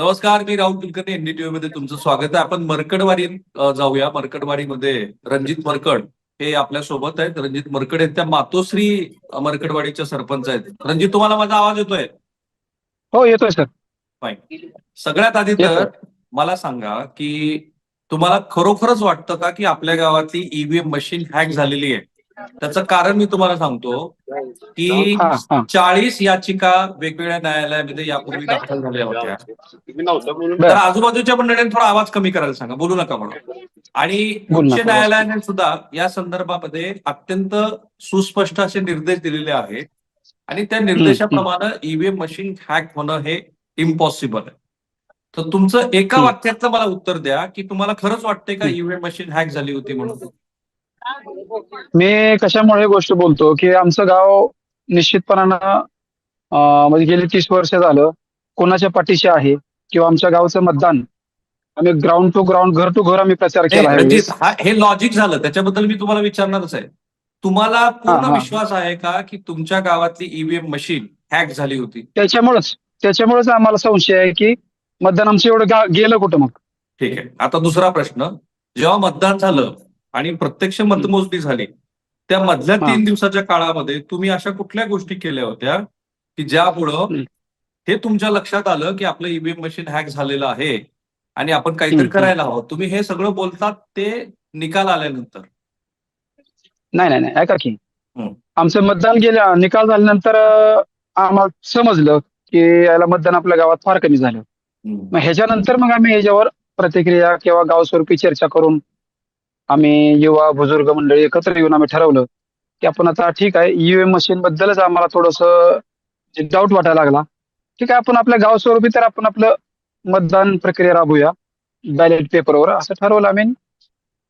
नमस्कार मी राहुल कुलकर्णी एनडीटीव्ही मध्ये तुमचं स्वागत आहे. आपण मरकडवाडी अ, जाऊया. मरकडवाडीमध्ये रणजित मरकड हे आपल्यासोबत आहेत. रणजित मरकड आहेत. त्या मातोश्री मरकडवाडीच्या सरपंच आहेत. रणजित तुम्हाला माझा आवाज येतोय? हो येतोय सर. सगळ्यात आधी तर. मला सांगा की तुम्हाला खरोखरच वाटतं का की आपल्या गावातली ईव्हीएम मशीन हॅक झालेली आहे? त्याचं कारण मी तुम्हाला सांगतो की चाळीस याचिका वेगवेगळ्या न्यायालयामध्ये यापूर्वी दाखल झाल्या होत्या. तर आजूबाजूच्या मंडळींनी थोडा आवाज कमी करायला सांगा. बोलू नका म्हणून. आणि उच्च. न्यायालयाने सुद्धा या संदर्भामध्ये अत्यंत सुस्पष्ट असे निर्देश दिलेले आहेत. आणि त्या निर्देशाप्रमाणे ईव्हीएम मशीन हॅक होणं हे इम्पॉसिबल आहे. तर तुमचं एका. वाक्यातलं मला उत्तर द्या की तुम्हाला खरंच वाटतंय का ईव्हीएम मशीन हॅक झाली होती म्हणून? मी कशामुळे गोष्ट बोलतो की आमचं गाव निश्चितपणानं म्हणजे गेली तीस वर्ष झालं कोणाच्या पाठीशी आहे किंवा आमच्या गावचं मतदान आम्ही ग्राउंड टू ग्राउंड घर टू घर आम्ही प्रचार केला आहे. हा- लॉजिक झालं. त्याच्याबद्दल मी तुम्हाला विचारणारच आहे. तुम्हाला पूर्ण. विश्वास आहे का की तुमच्या गावातली ईव्हीएम मशीन हॅक झाली होती? त्याच्यामुळेच त्याच्यामुळेच आम्हाला संशय आहे की मतदान आमचं एवढं गेलं कुठं मग? ठीक आहे. आता दुसरा प्रश्न. जेव्हा मतदान झालं आणि प्रत्यक्ष मतमोजणी झाली त्या मधल्या. तीन दिवसाच्या काळामध्ये तुम्ही अशा कुठल्या गोष्टी केल्या होत्या की ज्यामुळं. हे तुमच्या लक्षात आलं की आपलं ईव्हीएम मशीन हॅक झालेलं आहे आणि आपण काहीतरी. करायला हवं तुम्ही हे सगळं बोलतात ते निकाल आल्यानंतर नाही नाही नाही ऐका की. आमचं मतदान गेल्या निकाल झाल्यानंतर आम्हाला समजलं की याला मतदान आपल्या गावात फार कमी झालं मग ह्याच्यानंतर मग आम्ही ह्याच्यावर प्रतिक्रिया किंवा गावस्वरूपी चर्चा करून आम्ही युवा बुजुर्ग मंडळी एकत्र येऊन आम्ही ठरवलं की आपण आता ठीक आहे ईव्हीएम मशीन बद्दलच आम्हाला थोडस डाऊट वाटायला लागला ठीक आहे आपण आपल्या गावस्वरूपी तर आपण आपलं मतदान प्रक्रिया राबवूया बॅलेट पेपरवर असं ठरवलं आम्ही.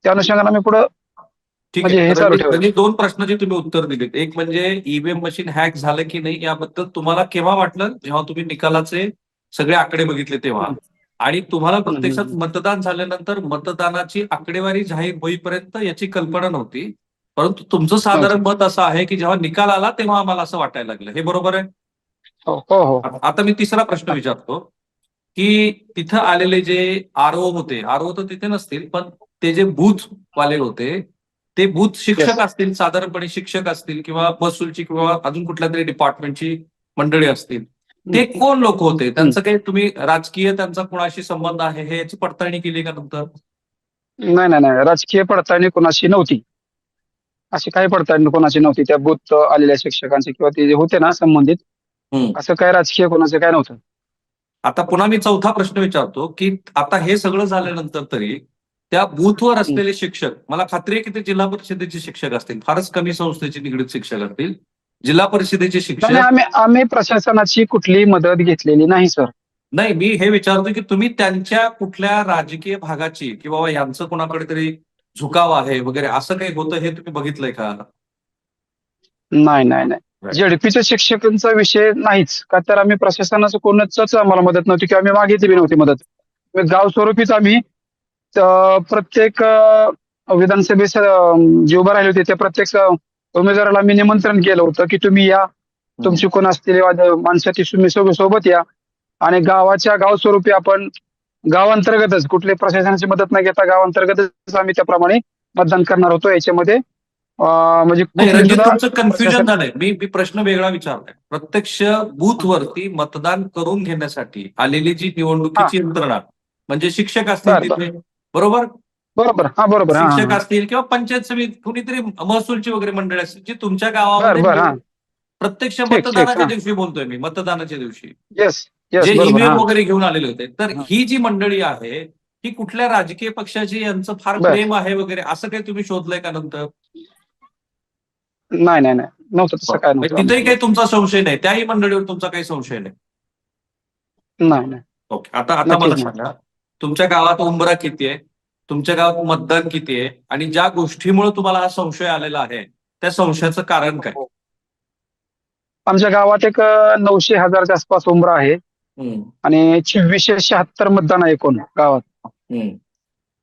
त्या अनुषंगाने आम्ही पुढं ठीक म्हणजे. रणजित, दोन प्रश्नाचे तुम्ही उत्तर दिलेत. एक म्हणजे ईव्हीएम मशीन हॅक झालं की नाही याबद्दल तुम्हाला केव्हा वाटलं? जेव्हा तुम्ही निकालाचे सगळे आकडे बघितले तेव्हा? आणि तुम्हाला प्रत्यक्षात. मतदान झाल्यानंतर मतदानाची आकडेवारी जाहीर होईपर्यंत याची कल्पना नव्हती. परंतु तुमचं साधारण मत असं आहे की जेव्हा निकाल आला तेव्हा आम्हाला असं वाटायला लागलं. हे बरोबर आहे? हो हो हो. आता मी तिसरा प्रश्न विचारतो की तिथं आलेले जे आरओ होते आरओ तर तिथे नसतील पण ते जे बूथ वाले होते ते बूथ शिक्षक. असतील साधारणपणे शिक्षक असतील किंवा महसूलची किंवा अजून कुठल्या तरी डिपार्टमेंटची मंडळी असतील. ते कोण लोक होते? त्यांचं काही तुम्ही राजकीय त्यांचा कोणाशी संबंध आहे? हे याची पडताळणी केली का नंतर? नाही नाही नाही. राजकीय पडताळणी कोणाशी नव्हती. अशी काही पडताळणी कोणाची नव्हती. त्या बूथ आलेल्या शिक्षकांची किंवा ते जे होते ना संबंधित. असं काय राजकीय कोणाचं काय नव्हतं? आता पुन्हा मी चौथा प्रश्न विचारतो की आता हे सगळं झाल्यानंतर तरी त्या बूथवर असलेले शिक्षक मला खात्री आहे की ते जिल्हा परिषदेचे शिक्षक असतील फारच कमी संस्थेचे निगडीत शिक्षक असतील जिल्हा परिषदेचे नाही शिक्षक आम्ही आम्ही प्रशासनाची कुठलीही मदत घेतलेली नाही सर. नाही मी हे विचारतो की तुम्ही त्यांच्या कुठल्या राजकीय भागाची की बाबा यांचं कोणाकडे तरी झुकाव आहे वगैरे असं काही होतं हे तुम्ही बघितलंय का? नाही नाही नाही. Right. झेडपीच्या शिक्षकांचा विषय नाहीच का तर आम्ही प्रशासनाचं कोणाच आम्हाला मदत नव्हती किंवा आम्ही मागितली बी नव्हती मदत. आम्ही गाव स्वरूपीच आम्ही प्रत्येक अं, विधानसभेस अं, जे उभे राहिले होते त्या प्रत्येक उमेदवाराला आम्ही निमंत्रण केलं होतं की तुम्ही या. तुमची कोण असलेली वाद- माणसं ती तुम्ही सोबत सोबत या. आणि गावाच्या गाव स्वरूपी आपण गावांतर्गतच कुठली प्रशासनाची मदत न घेता गावांतर्गतच आम्ही त्याप्रमाणे मतदान करणार होतो याच्यामध्ये. म्हणजे तुमचं कन्फ्युजन झालंय. मी मी प्रश्न वेगळा विचारलाय. प्रत्यक्ष बूथवरती मतदान करून घेण्यासाठी आलेली जी निवडणुकीची यंत्रणा म्हणजे शिक्षक असतील बरं. तिथे बरोबर? बरोबर. हा बरोबर. हा, शिक्षक हा. असतील किंवा पंचायत समिती कुणीतरी महसूलची वगैरे मंडळी असतील जी तुमच्या बर बर हा. गावामध्ये प्रत्यक्ष ठीक, मतदानाच्या हा. दिवशी बोलतोय मी मतदानाच्या दिवशी. येस येस जे बरोबर ईव्हीएम हा. वगैरे घेऊन आलेले होते. तर हा. ही जी मंडळी आहे ही कुठल्या राजकीय पक्षाची यांचं फार बर. प्रेम आहे वगैरे असं काही तुम्ही शोधलंय का नंतर? नाही नाही नाही. नव्हतं तसं काय म्हणजे नव्हतं तिथेही काही तुमचा संशय नाही. त्याही मंडळीवर तुमचा काही संशय नाही. नाही नाही. ओके. आता आता मला. सांगा. तुमच्या गावात उंबरा किती आहे? तुमच्या गावात मतदान किती आहे? आणि ज्या गोष्टीमुळे तुम्हाला हा संशय आलेला आहे त्या संशयाचं कारण काय? आमच्या गावात एक नऊशे हजारच्या आसपास उंबरा आहे. आणि छव्वीसशे शहात्तर मतदान आहे एकूण गावात.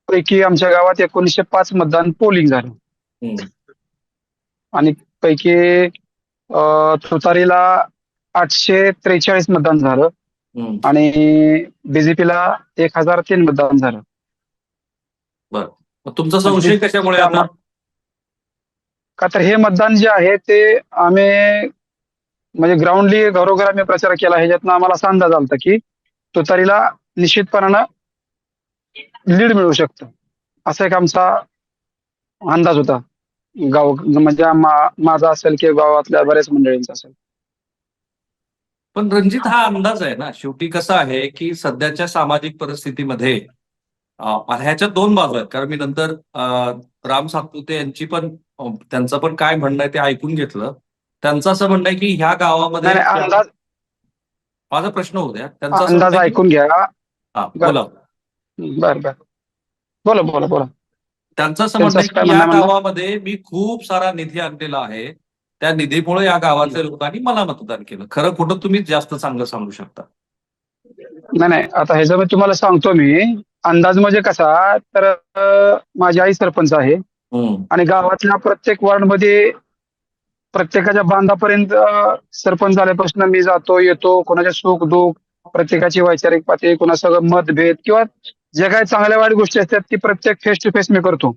पैकी आमच्या गावात एकोणीसशे पाच मतदान पोलिंग झालं. आणि पैकी तुतारीला आठशे त्रेचाळीस मतदान झालं. आणि बीजेपीला एक हजार तीन मतदान झालं. मग तुमचा संशय कशामुळे का तर हे मतदान जे आहे ते आम्ही म्हणजे ग्राउंडली घरोघर आम्ही प्रचार केला. ह्याच्यातनं आम्हाला असा अंदाज आलता की तुतारीला निश्चितपणानं लीड मिळू शकतं. असा एक आमचा अंदाज होता. गाव म्हणजे माझा असेल किंवा गावातल्या बऱ्याच मंडळींचा असेल. पण रणजित हा अंदाज आहे ना? शेवटी कसं आहे की सध्याच्या सामाजिक परिस्थितीमध्ये अं, ह्याच्या दोन बाजू आहेत. कारण मी नंतर राम सातपुते यांची पण त्यांचं पण काय म्हणणं आहे ते ऐकून घेतलं. त्यांचं असं म्हणणं आहे की ह्या गावामध्ये माझा प्रश्न होऊ द्या. त्यांचं अंदाज ऐकून घ्या. हा, बोला. बर बर. बोला बोला बोला. त्यांचं असं म्हणणं आहे की या? गावामध्ये मी खूप सारा निधी आणलेला आहे. त्या निधीमुळे या गावातल्या लोकांनी मला मतदान केलं. खरं खोटं तुम्ही जास्त चांगलं सांगू शकता. नाही नाही. आता ह्याचं मी तुम्हाला सांगतो मी. अंदाज म्हणजे कसा तर माझी आई सरपंच आहे. आणि गावातल्या प्रत्येक वॉर्डमध्ये प्रत्येकाच्या बांधापर्यंत सरपंच झाल्यापासून मी जातो येतो. कोणाच्या सुख दुःख प्रत्येकाची वैचारिक पातळी कोणा सगळं मतभेद किंवा जे काही चांगल्या वाईट गोष्टी असतात ती प्रत्येक फेस टू फेस मी करतो.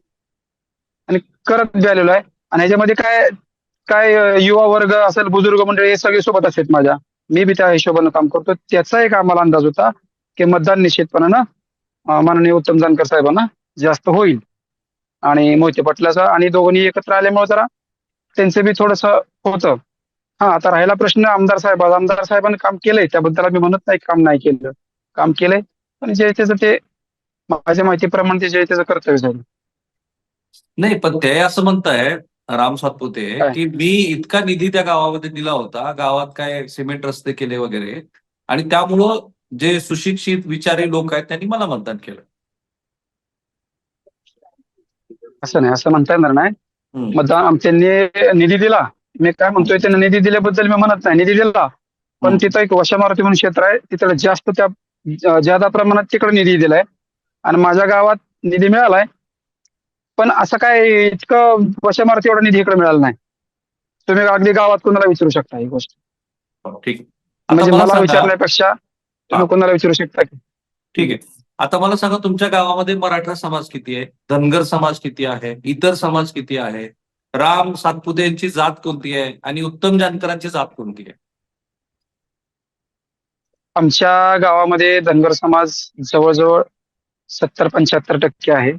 आणि करत बी आलेलो आहे. आणि ह्याच्यामध्ये काय काय युवा वर्ग असेल बुजुर्ग मंडळी हे सगळे सोबत असतात माझ्या. मी बी त्या हिशोबानं काम करतो. त्याचा एक आम्हाला अंदाज होता की मतदान निश्चितपणानं माननीय उत्तम जानकर साहेबांना जास्त होईल. आणि मोहिते पाटलाचा आणि दोघांनी एकत्र आल्यामुळे जरा त्यांचं बी थोडस होतं. हा आता राहिला प्रश्न आमदार साहेब. आमदार साहेबांनी काम केलंय. त्याबद्दल आम्ही म्हणत नाही काम नाही केलं. काम केलंय. पण जे त्याचं ते माझ्या माहितीप्रमाणे ते जे त्याचं कर्तव्य झालं. नाही पण ते असं म्हणताय राम सातपुते? की मी इतका निधी त्या गावामध्ये दिला होता. गावात काय सिमेंट रस्ते केले वगैरे. आणि त्यामुळं जे सुशिक्षित विचारी लोक आहेत त्यांनी मला मतदान केलं. असं नाही असं म्हणता येणार नाही. मतदान त्यांनी निधी दिला. मी काय म्हणतोय त्यांना निधी दिल्याबद्दल मी म्हणत नाही. निधी दिला. पण. तिथं एक वशा मारुती म्हणून क्षेत्र आहे. तिथं जास्त त्या ज- ज्यादा प्रमाणात तिकडे निधी दिलाय. आणि माझ्या गावात निधी मिळालाय. पण असं काय इतकं वशा मारुती एवढा निधी इकडे मिळाला नाही. तुम्ही अगदी गावात कोणाला विचारू शकता ही गोष्ट. हो, ठीक. म्हणजे मला विचारण्यापेक्षा. तुम्ही कोणाला विचारू शकता की? ठीक आहे. आता मला सांगा तुमच्या गावामध्ये मराठा समाज किती आहे? धनगर समाज किती आहे? इतर समाज किती आहे? राम सातपुते यांची जात कोणती आहे? आणि उत्तम जानकरांची जात कोणती आहे? आमच्या गावामध्ये धनगर समाज जवळजवळ सत्तर पंच्याहत्तर टक्के आहे.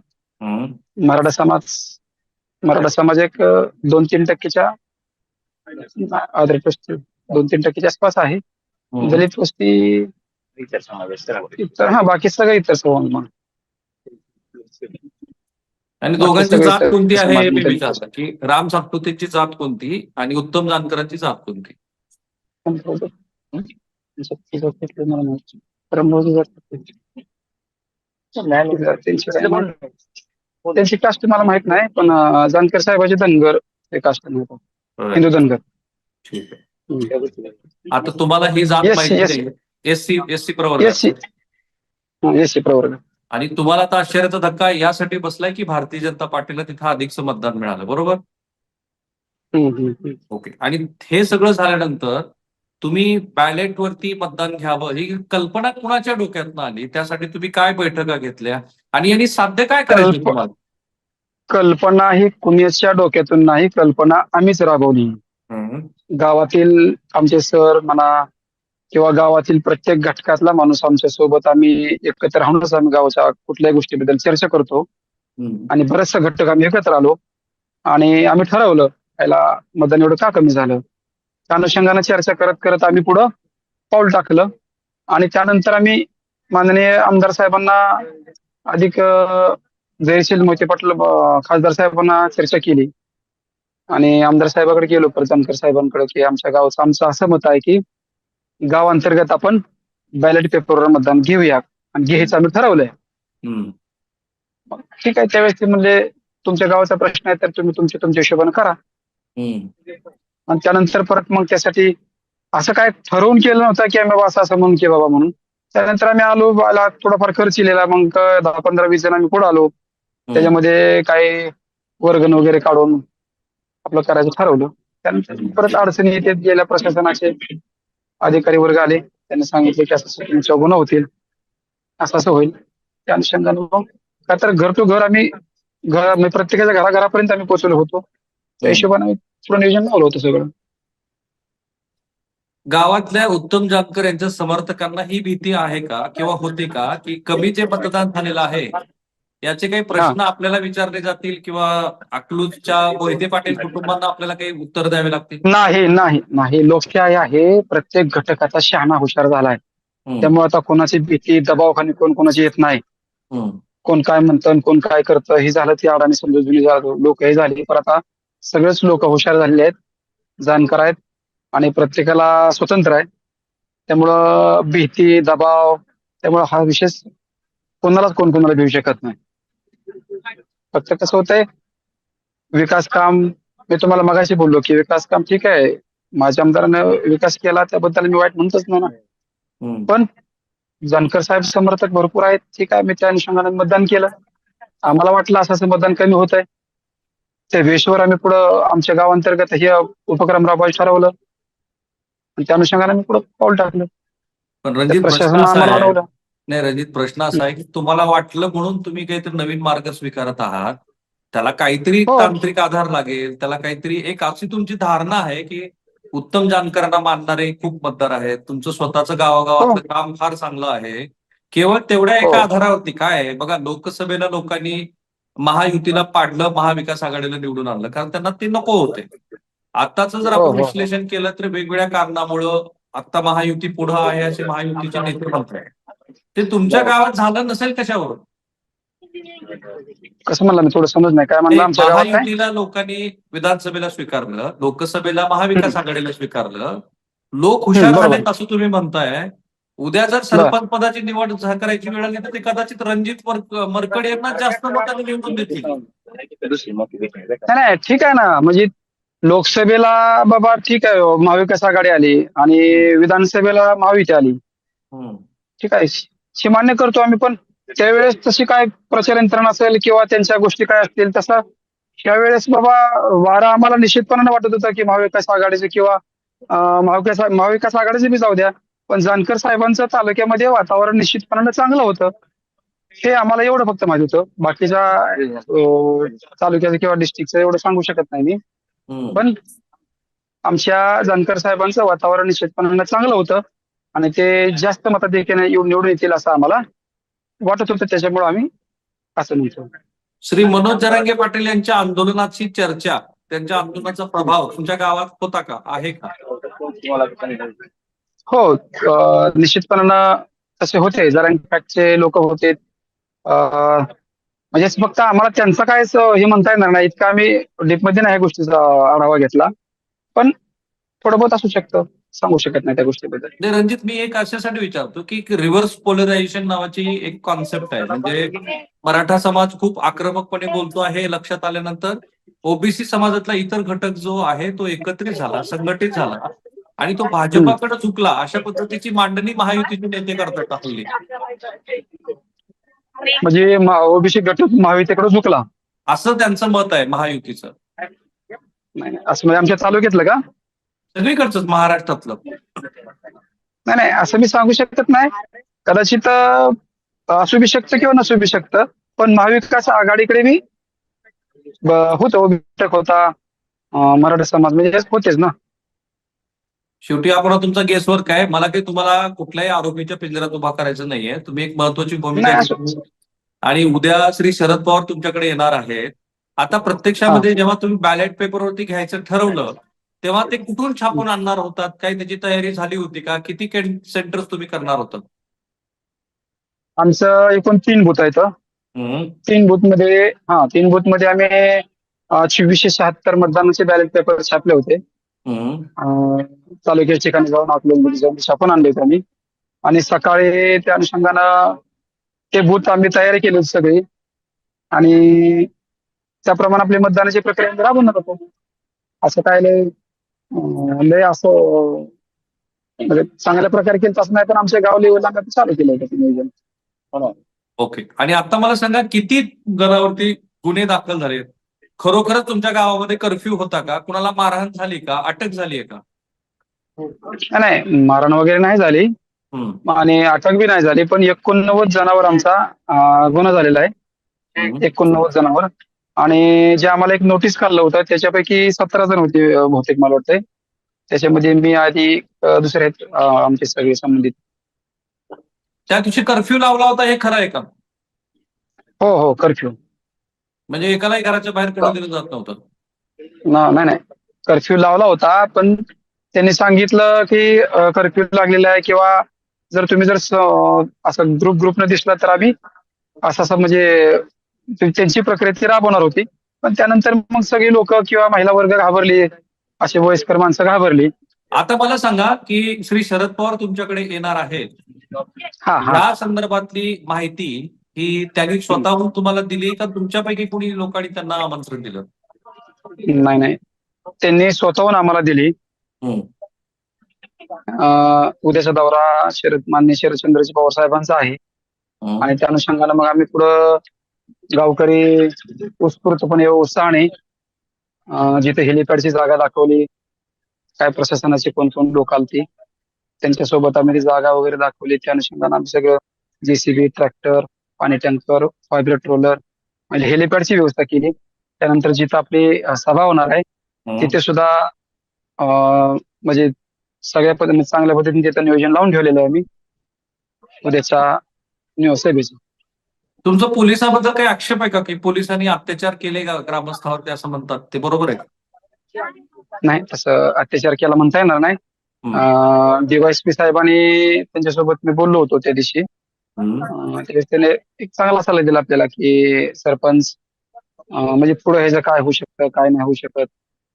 मराठा समाज मराठा समाज एक दोन तीन टक्केच्या दोन तीन टक्केच्या आसपास आहे. दलित वस्ती इतर हा बाकी सगळं इतर आणि दोघांची जात कोणती आहे हे समाज मी मध्ये विचारलं की राम सातपुतेची जात कोणती आणि उत्तम जानकरांची जात कोणती? त्यांची कास्ट मला माहीत नाही पण जानकर साहेबाचे धनगर हे कास्ट माहीत. हिंदू धनगर. ठीक आहे. आता तुम्हाला ही जात माहिती एससी एससी प्रवर्ग. एस सी एस सी प्रवर्ग. आणि तुम्हाला आता आश्चर्याचा धक्का यासाठी बसलाय की भारतीय जनता पार्टीला तिथं अधिकचं मतदान मिळालं बरोबर. ओके. आणि हे सगळं झाल्यानंतर तुम्ही बॅलेट वरती मतदान घ्यावं ही कल्पना कुणाच्या डोक्यातनं आली? त्यासाठी तुम्ही काय बैठका घेतल्या? आणि यांनी साध्य काय करायचं कल्पना ही कुणाच्या डोक्यातून नाही कल्पना आम्हीच राबवली. गावातील आमचे सर म्हणा किंवा गावातील प्रत्येक घटकातला माणूस आमच्यासोबत आम्ही एकत्र राहूनच आम्ही गावाच्या कुठल्याही गोष्टीबद्दल चर्चा करतो. आणि बरेचसे घटक आम्ही एकत्र आलो. आणि आम्ही ठरवलं याला मतदान एवढं का कमी झालं? त्या अनुषंगाने चर्चा करत करत आम्ही पुढं पाऊल टाकलं. आणि त्यानंतर आम्ही माननीय आमदार साहेबांना अधिक जयशील मोहिते पाटील खासदार साहेबांना चर्चा केली. आणि आमदार साहेबाकडे गेलो परत जानकर साहेबांकडे की आमच्या गावाचं आमचं असं मत आहे की गाव अंतर्गत आपण बॅलेट पेपरवर मतदान घेऊया. आणि घ्यायचं आम्ही ठरवलंय. ठीक आहे त्यावेळेस ते म्हणले तुमच्या गावाचा प्रश्न आहे तर तुम्ही तुमच्या तुमच्या हिशोबाने करा. आणि त्यानंतर परत मग त्यासाठी असं काय ठरवून केलं नव्हतं की आम्ही बाबा असं असं म्हणून की बाबा म्हणून. त्यानंतर आम्ही आलो आला थोडाफार खर्च केलेला. मग दहा पंधरा वीस जण आम्ही पुढे आलो. त्याच्यामध्ये काही वर्गण वगैरे काढून आपलं करायचं ठरवलं. त्यानंतर परत अडचणी येते गेल्या प्रशासनाचे. अधिकारी वर्ग आले त्यांनी सांगितले की असं असं तुमच्या गुन्हा होतील असं असं होईल. त्या अनुषंगाने मग का तर घर टू घर आम्ही घर म्हणजे प्रत्येकाच्या घराघरापर्यंत आम्ही पोहोचलो होतो. त्या हिशोबाने आम्ही पुढे नियोजन लावलं होतं सगळं. गावातल्या उत्तम जानकर यांच्या समर्थकांना ही भीती आहे का किंवा होती का की कमी जे मतदान झालेलं आहे याचे काही प्रश्न आपल्याला विचारले जातील किंवा अकलूजच्या मोहिते पाटील कुटुंबांना आपल्याला काही उत्तर द्यावे लागतील? नाही नाही नाही. लोकशाही आहे प्रत्येक घटकाचा शहाणा हुशार झालाय. हम्म, त्यामुळे आता कोणाची भीती दबावखाली कोण कोणाची येत नाही. कोण काय म्हणतं कोण काय करतं हे झालं ती अडाणी समजून जुनी लोक हे झाली. पण आता सगळेच लोक हुशार झालेले आहेत जाणकार आहेत आणि प्रत्येकाला स्वतंत्र आहे. त्यामुळं भीती दबाव त्यामुळं हा विषय कोणालाच कोण कोणाला भिऊ शकत नाही. फक्त कसं होतंय विकास काम मी तुम्हाला मगाशी बोललो की विकास काम ठीक आहे. माझ्या आमदारानं विकास केला त्याबद्दल मी वाईट म्हणतच नाही ना. पण जानकर साहेब समर्थक भरपूर आहेत. ठीक आहे मी त्या अनुषंगाने मतदान केलं. आम्हाला वाटलं असं असं मतदान कमी होत आहे त्या वेशवर आम्ही पुढं आमच्या गावांतर्गत हे उपक्रम राबवायचं ठरवलं. आणि त्या अनुषंगाने आम्ही पुढं पाऊल टाकलं. पण रणजित प्रश्न नाही रणजित प्रश्न असा आहे की तुम्हाला वाटलं म्हणून तुम्ही काहीतरी नवीन मार्ग स्वीकारत आहात. त्याला काहीतरी हो. तांत्रिक आधार लागेल. त्याला काहीतरी एक अशी तुमची धारणा आहे की उत्तम जानकरांना मानणारे खूप मतदार आहेत. तुमचं स्वतःचं गावागावातलं काम फार चांगलं आहे. केवळ तेवढ्या एका हो. आधारावरती काय आहे? बघा लोकसभेला लोकांनी महायुतीला पाडलं महाविकास आघाडीला निवडून आणलं. कारण त्यांना ते नको होते. आताच जर हो, आपण हो. विश्लेषण केलं तर वेगवेगळ्या कारणामुळं आता महायुती पुढं आहे असे महायुतीचे नेते म्हणतात ते तुमच्या गावात झालं नसेल कशावर कसं म्हणलं मी थोडं समज नाही. काय म्हणलं आमच्या गावात काय? महायुतीला लोकांनी विधानसभेला स्वीकारलं लोकसभेला महाविकास आघाडीला स्वीकारलं. लोक हुशार बरोबर. झालेत असं तुम्ही म्हणताय. उद्या जर सरपंच पदाची निवड झा- करायची वेळ आली तर ते कदाचित रणजित मर- मरकड यांना जास्त मतांनी निवडून देतील. नाही नाही ठीक आहे ना. म्हणजे लोकसभेला बाबा ठीक आहे. महाविकास आघाडी आली आणि विधानसभेला महायुती आली. हम्म. ठीक आहे. हे मान्य करतो आम्ही पण त्यावेळेस तशी काय प्रचार यंत्रणा असेल किंवा त्यांच्या गोष्टी काय असतील तसा त्यावेळेस बाबा वारा आम्हाला निश्चितपणाने वाटत होता की महाविकास आघाडीचे किंवा महाविकास महाविकास आघाडीचे बी जाऊ द्या पण जानकर साहेबांचं तालुक्यामध्ये वातावरण निश्चितपणाने चांगलं होतं. हे आम्हाला एवढं फक्त माहीत होतं. बाकीच्या तालुक्याचं किंवा डिस्ट्रिक्टचं एवढं सांगू शकत नाही मी. पण आमच्या जानकर साहेबांचं वातावरण निश्चितपणाने चांगलं होतं. आणि ते जास्त मताधिक्याने येऊन निवडून येतील असं आम्हाला वाटत होतं. त्याच्यामुळे आम्ही असं म्हणतो. श्री मनोज जरांगे पाटील यांच्या आंदोलनाची चर्चा त्यांच्या आंदोलनाचा प्रभाव तुमच्या गावात होता का? आहे का? हो निश्चितपणानं तसे होते. जरा इम्पॅक्टचे लोक होते. अं, म्हणजे फक्त आम्हाला त्यांचं काय हे म्हणता येणार नाही. इतकं आम्ही डीपमध्ये नाही गोष्टीचा आढावा घेतला. पण थोडं बहुत असू शकतं. सांगू शकत नाही त्या गोष्टीबद्दल. रणजित मी एक अशासाठी विचारतो की रिव्हर्स पोलरायझेशन नावाची एक कॉन्सेप्ट आहे. म्हणजे मराठा समाज खूप आक्रमकपणे बोलतो आहे लक्षात आल्यानंतर ओबीसी समाजातला इतर घटक जो आहे तो एकत्रित झाला संघटित झाला आणि तो भाजपाकडे झुकला अशा पद्धतीची मांडणी महायुतीचे नेते करतात हल्ली म्हणजे ओबीसी गट महायुतीकडे झुकला असं त्यांचं मत आहे महायुतीचं. नाही, असं म्हणजे आमच्या तालुक्यातलं का? सगळीकडचंच महाराष्ट्रातलं. नाही नाही असं मी सांगू शकत नाही. कदाचित असू बी शकतं किंवा नसू बी शकतं पण महाविकास आघाडीकडे मी होतो घटक होता मराठा समाज म्हणजे होतेच ना. शेवटी आपण तुमचा गेसवर्क आहे मला काही तुम्हाला कुठल्याही आरोपीच्या पिंजऱ्यात उभा करायचं नाहीये. तुम्ही एक महत्वाची भूमिका. आणि उद्या श्री शरद पवार तुमच्याकडे येणार आहेत. आता प्रत्यक्षामध्ये जेव्हा तुम्ही बॅलेट पेपरवरती घ्यायचं ठरवलं तेव्हा ते कुठून छापून आणणार होतात? काही त्याची तयारी झाली होती का? किती सेंटर्स तुम्ही करणार होतात? आमचं एकूण तीन बूथ आहेत तीन बूथमध्ये हा तीन बूथमध्ये आम्ही चोवीसशे शहात्तर मतदानाचे बॅलेट पेपर छापले होते. तालुक्याच्या ठिकाणी जाऊन जाऊन छापून आणले होते आम्ही. आणि सकाळी त्या अनुषंगानं ते बूथ आम्ही तयारी केली होती सगळी. आणि त्याप्रमाणे आपली मतदानाची प्रक्रिया राबवणार होतो. असं काय लय असं म्हणजे चांगल्या प्रकारे केलं तसं नाही पण आमच्या गाव लेवलला चालू केलं होतं नियोजन. ओके. आणि आता मला सांगा किती गणावरती गुन्हे दाखल झाले? खरोखरच तुमच्या गावामध्ये कर्फ्यू होता का? कुणाला मारहाण झाली का? अटक झाली आहे का? नाही, नाही मारण वगैरे नाही झाली. हम्म, आणि अटक बी नाही झाली पण एकोणनव्वद जणांवर आमचा अं, गुन्हा झालेला आहे. हम्म. एकोणनव्वद जणांवर आणि जे आम्हाला एक नोटीस काढलं होतं त्याच्यापैकी सतरा जण होते बहुतेक मला वाटतंय. त्याच्यामध्ये मी आधी दुसरे आहेत आमचे सगळे संबंधित. त्या दिवशी कर्फ्यू लावला होता हे खरं आहे का? हो हो कर्फ्यू म्हणजे एकालाही घराच्या बाहेर पडू दिलं जात नव्हतं. नाही नाही. कर्फ्यू लावला होता पण त्यांनी सांगितलं की कर्फ्यू लागलेला आहे किंवा जर तुम्ही जर असं ग्रुप ग्रुपनं दिसला तर आम्ही असं असं म्हणजे त्यांची प्रक्रिया ती राबवणार होती. पण त्यानंतर मग सगळी लोक किंवा महिला वर्ग घाबरली असे वयस्कर माणसं घाबरली. आता मला सांगा की श्री शरद पवार तुमच्याकडे येणार आहेत. या संदर्भातली माहिती ही त्यांनी स्वतःहून तुम्हाला दिली का तुमच्यापैकी कोणी लोकांनी त्यांना आमंत्रण दिलं? नाही नाही. त्यांनी स्वतःहून आम्हाला दिली. उद्याचा दौरा शरद मान्य शरदचंद्रजी पवार साहेबांचा आहे. आणि त्या अनुषंगानं मग आम्ही पुढं गावकरी उत्स्फूर्तपणे उत्साहाने अं, जिथे हेलिपॅडची जागा दाखवली काय प्रशासनाचे कोण कोण लोक आलती त्यांच्यासोबत आम्ही ती जागा वगैरे दाखवली. त्या अनुषंगानं आम्ही सगळं जेसीबी ट्रॅक्टर पाणी टँकर व्हायब्रेट रोलर म्हणजे हेलिपॅडची व्यवस्था केली. त्यानंतर जिथं आपली सभा होणार आहे. तिथे सुद्धा म्हणजे सगळ्या पद्धतीने चांगल्या पद्धतीने तिथं नियोजन लावून ठेवलेलं आहे आम्ही. उद्याच्या सभेचं तुमचं पोलिसाबद्दल काही आक्षेप आहे का? की पोलिसांनी अत्याचार केले का ग्रामस्थावरती असं म्हणतात? ते बरोबर आहे नाही तसं अत्याचार केला म्हणता येणार नाही. डीवायसपी साहेबांनी त्यांच्यासोबत मी बोललो होतो त्या दिवशी. त्याने एक चांगला सल्ला दिला आपल्याला की सरपंच म्हणजे पुढे ह्याचं काय होऊ शकतं काय नाही होऊ शकत.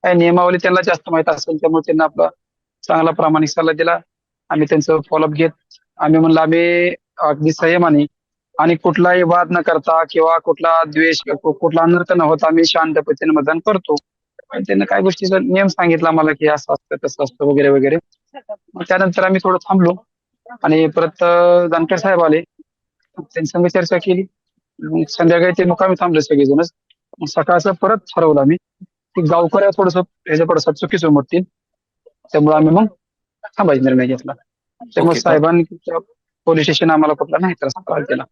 काय नियमावली त्यांना जास्त माहीत असेल त्यामुळे त्यांना आपला चांगला प्रामाणिक सल्ला दिला. आम्ही त्यांचं फॉलोअप घेत आम्ही म्हणलं आम्ही अगदी संयमाने आणि कुठलाही वाद न करता किंवा कुठला द्वेष कुठला अनर्थ न होता आम्ही शांतपतीने मतदान करतो. त्यांना काय गोष्टीचा नियम सांगितला मला की असं असतं तसं असतं वगैरे वगैरे. त्यानंतर आम्ही थोडं थांबलो आणि परत जानकर साहेब आले. त्यांच्यासंग चर्चा केली. संध्याकाळी ते मुकामी थांबले सगळेजणच. सकाळचं परत ठरवलं आम्ही की गावकऱ्या थोडस ह्याच्या पडसाद चुकीचं उमटतील त्यामुळे आम्ही मग थांबायचा निर्णय घेतला. त्यामुळे. साहेबांनी पोलीस स्टेशन आम्हाला कुठला नाही त्रास केला.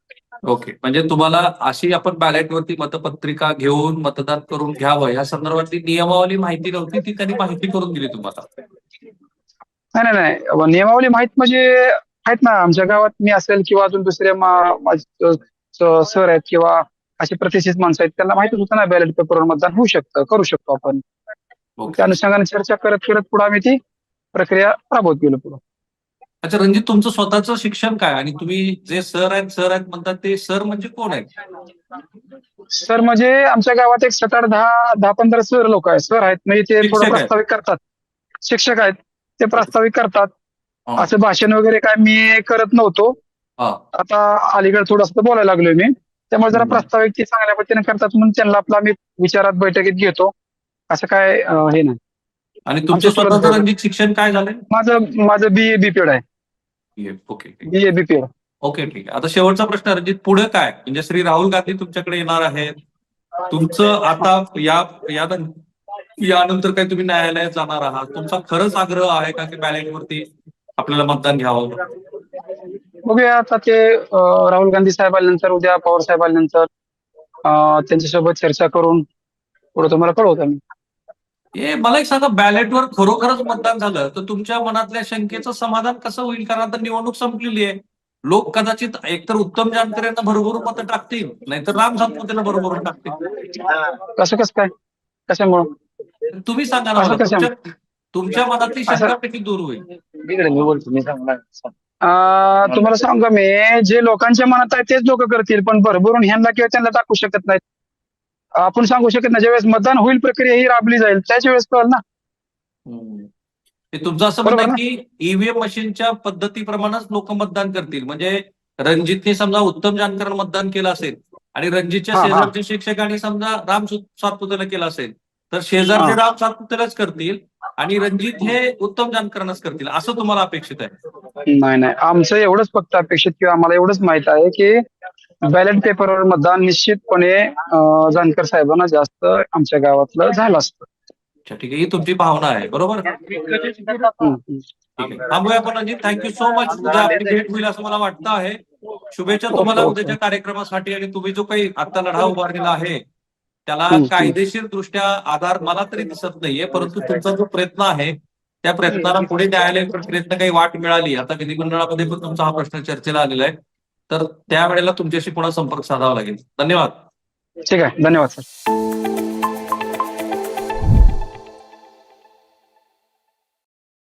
ओके. म्हणजे तुम्हाला अशी आपण बॅलेटवरती मतपत्रिका घेऊन मतदान करून घ्यावं या संदर्भातली नियमावली माहिती नव्हती ती त्यांनी माहिती करून दिली तुम्हाला. नाही नाही नाही. नियमावली माहीत म्हणजे आहेत ना. आमच्या गावात मी असेल किंवा अजून दुसरे मा- माझे सर आहेत किंवा असे प्रतिष्ठित माणसं आहेत त्यांना माहितीच होतं ना बॅलेट पेपरवर मतदान होऊ शकतं करू शकतो आपण. ओके. त्या अनुषंगाने चर्चा करत करत पुढे आम्ही ती प्रक्रिया राबवत गेलो पुढे. अच्छा रणजित तुमचं स्वतःचं शिक्षण काय? आणि तुम्ही जे सर आहेत सर आहेत म्हणतात ते सर म्हणजे कोण आहेत? सर म्हणजे आमच्या गावात एक सात आठ दहा दहा पंधरा सर लोक आहेत. सर आहेत म्हणजे ते शिक्षक थोडं आहेत. प्रास्ताविक करतात. शिक्षक आहेत ते प्रास्ताविक करतात. हा. असं भाषण वगैरे काय मी करत नव्हतो. हा. आता अलीकडे थोडंसं बोलायला लागलोय मी. त्यामुळे जरा हम्म. प्रास्ताविक ते चांगल्या पद्धतीने करतात म्हणून त्यांना आपला आम्ही विचारात बैठकीत घेतो. असं काय अं, हे नाही. आणि तुमचं स्वतःचं स्वतःचं- रणजित शिक्षण काय झालंय? माझं माझं बी बीपीएड आहे. ओके ओके ठीक आहे. आता शेवटचा प्रश्न रणजित पुढे काय? म्हणजे श्री राहुल गांधी तुमच्याकडे येणार आहेत. तुमचं आता या या यानंतर काही तुम्ही न्यायालयात जाणार आहात. तुमचा खरंच आग्रह आहे का की बॅलेटवरती आपल्याला मतदान घ्यावं? बघूया आता ते राहुल गांधी साहेब आल्यानंतर उद्या पवार साहेब आल्यानंतर त्यांच्यासोबत चर्चा करून पुढे तुम्हाला कळवतो आम्ही हे मला एक सांगा बॅलेटवर खरोखरच मतदान झालं तर तुमच्या मनातल्या शंकेचं समाधान कसं होईल? कारण आता निवडणूक संपलेली आहे. लोक कदाचित एकतर उत्तम जानकर यांना भरभरून मतं टाकतील नाहीतर राम सातपुतेला भरभरून टाकतील. कसं कसं काय? कशामुळं? तुम्ही सांगा ना मला? तुमच्या तुमच्या मनातली शंका पैकी दूर होईल? मी बोलतो मी अं, तुम्हाला सांगू का मी जे लोकांच्या मनात आहे तेच लोक करतील पण भरभरून ह्यांना किंवा त्यांना टाकू शकत नाहीत. आपण सांगू शकत नाही. ज्यावेळेस मतदान होईल प्रक्रिया ही राबली जाईल त्याच वेळेस कळेल ना. तुमचं असं म्हणणं आहे की ईव्हीएम मशीनच्या पद्धतीप्रमाणेच लोक मतदान करतील. म्हणजे रणजितने समजा उत्तम जानकर मतदान केलं असेल आणि रणजितच्या. शेजारच्या शिक्षकांनी समजा राम सातपुतेला केलं असेल तर शेजारचे. राम सातपुतेलाच करतील आणि रणजित हे उत्तम जानकरांनाच करतील. असं तुम्हाला अपेक्षित आहे? नाही नाही. आमचं एवढंच फक्त अपेक्षित किंवा आम्हाला एवढंच माहीत आहे की बॅलेट पेपरवर मतदान निश्चितपणे जानकर साहेबांना जास्त आमच्या गावातलं झालं असतं. अच्छा ठीक आहे. ही तुमची भावना आहे बरोबर. ठीक आहे. थांबूया थँक्यू सो मच उद्या आपली भेट होईल असं मला वाटतं आहे. शुभेच्छा तुम्हाला ओके, ओके. उद्याच्या कार्यक्रमासाठी आणि तुम्ही जो काही आता लढा उभारलेला आहे त्याला. कायदेशीर दृष्ट्या आधार मला तरी दिसत नाहीये परंतु तुमचा जो प्रयत्न आहे त्या प्रयत्नाला पुढे न्यायालयीन प्रक्रियेतनं काही वाट मिळाली. आता विधिमंडळामध्ये पण तुमचा हा प्रश्न चर्चेला आलेला आहे. तर त्यावेळेला तुमच्याशी पुन्हा संपर्क साधावा लागेल. धन्यवाद. ठीक आहे. धन्यवाद सर.